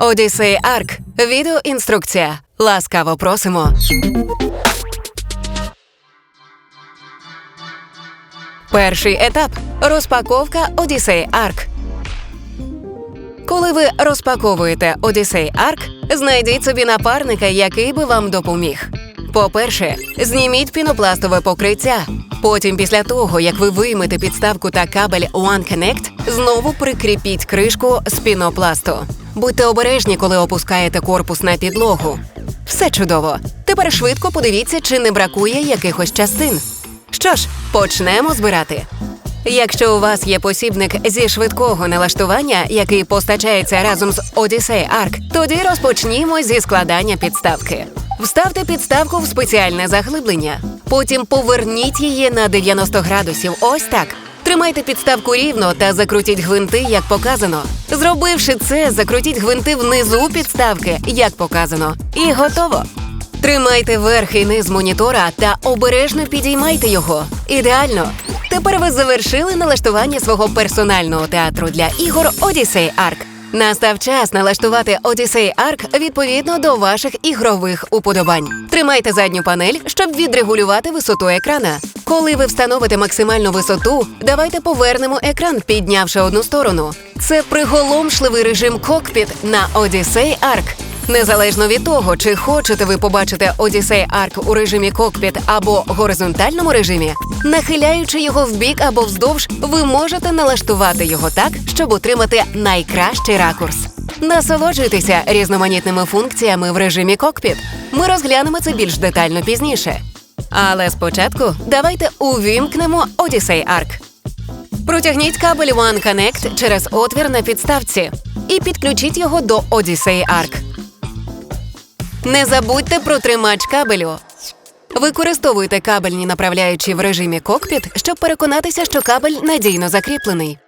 Odyssey Arc. Відеоінструкція. Ласкаво просимо. Перший етап розпаковка Odyssey Arc. Коли ви розпаковуєте Odyssey Arc, знайдіть собі напарника, який би вам допоміг. По-перше, зніміть пінопластове покриття. Потім, після того, як ви виймете підставку та кабель OneConnect, знову прикріпіть кришку з пінопласту. Будьте обережні, коли опускаєте корпус на підлогу. Все чудово. Тепер швидко подивіться, чи не бракує якихось частин. Що ж, почнемо збирати. Якщо у вас є посібник зі швидкого налаштування, який постачається разом з Odyssey Arc, тоді розпочнімо зі складання підставки. Вставте підставку в спеціальне заглиблення. Потім поверніть її на 90 градусів. Ось так. Тримайте підставку рівно та закрутіть гвинти, як показано. Зробивши це, закрутіть гвинти внизу підставки, як показано. І готово. Тримайте верх і низ монітора та обережно підіймайте його. Ідеально. Тепер ви завершили налаштування свого персонального театру для ігор Odyssey Arc. Настав час налаштувати Odyssey Arc відповідно до ваших ігрових уподобань. Тримайте задню панель, щоб відрегулювати висоту екрана. Коли ви встановите максимальну висоту, давайте повернемо екран, піднявши одну сторону. Це приголомшливий режим кокпіт на Odyssey Arc. Незалежно від того, чи хочете ви побачити Odyssey Arc у режимі кокпіт або горизонтальному режимі, нахиляючи його вбік або вздовж, ви можете налаштувати його так, щоб отримати найкращий ракурс. Насолоджуйтеся різноманітними функціями в режимі кокпіт. Ми розглянемо це більш детально пізніше. Але спочатку давайте увімкнемо Odyssey Arc. Протягніть кабель One Connect через отвір на підставці і підключіть його до Odyssey Arc. Не забудьте про тримач кабелю. Використовуйте кабельні направляючі в режимі кокпіт, щоб переконатися, що кабель надійно закріплений.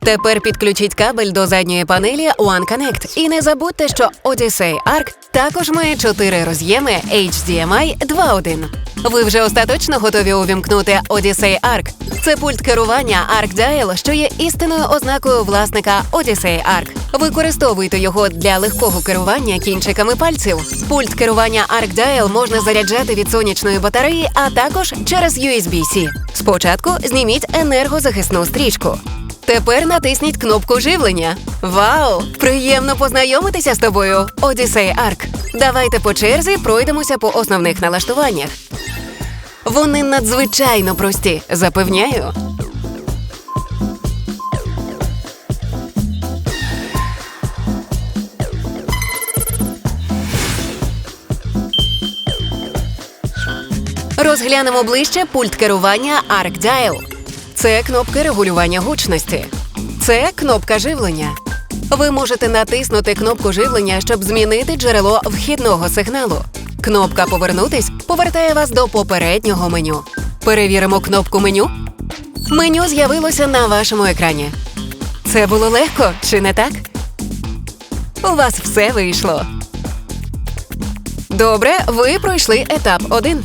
Тепер підключіть кабель до задньої панелі OneConnect. І не забудьте, що Odyssey Arc також має чотири роз'єми HDMI 2.1. Ви вже остаточно готові увімкнути Odyssey Arc. Це пульт керування Arc Dial, що є істинною ознакою власника Odyssey Arc. Використовуйте його для легкого керування кінчиками пальців. Пульт керування Arc Dial можна заряджати від сонячної батареї, а також через USB-C. Спочатку зніміть енергозахисну стрічку. Тепер натисніть кнопку живлення. Вау! Приємно познайомитися з тобою, Odyssey Arc. Давайте по черзі пройдемося по основних налаштуваннях. Вони надзвичайно прості, запевняю. Розглянемо ближче пульт керування Arc Dial. Це кнопки регулювання гучності. Це кнопка живлення. Ви можете натиснути кнопку живлення, щоб змінити джерело вхідного сигналу. Кнопка Повернутись повертає вас до попереднього меню. Перевіримо кнопку меню. Меню з'явилося на вашому екрані. Це було легко, чи не так? У вас все вийшло. Добре, ви пройшли етап 1.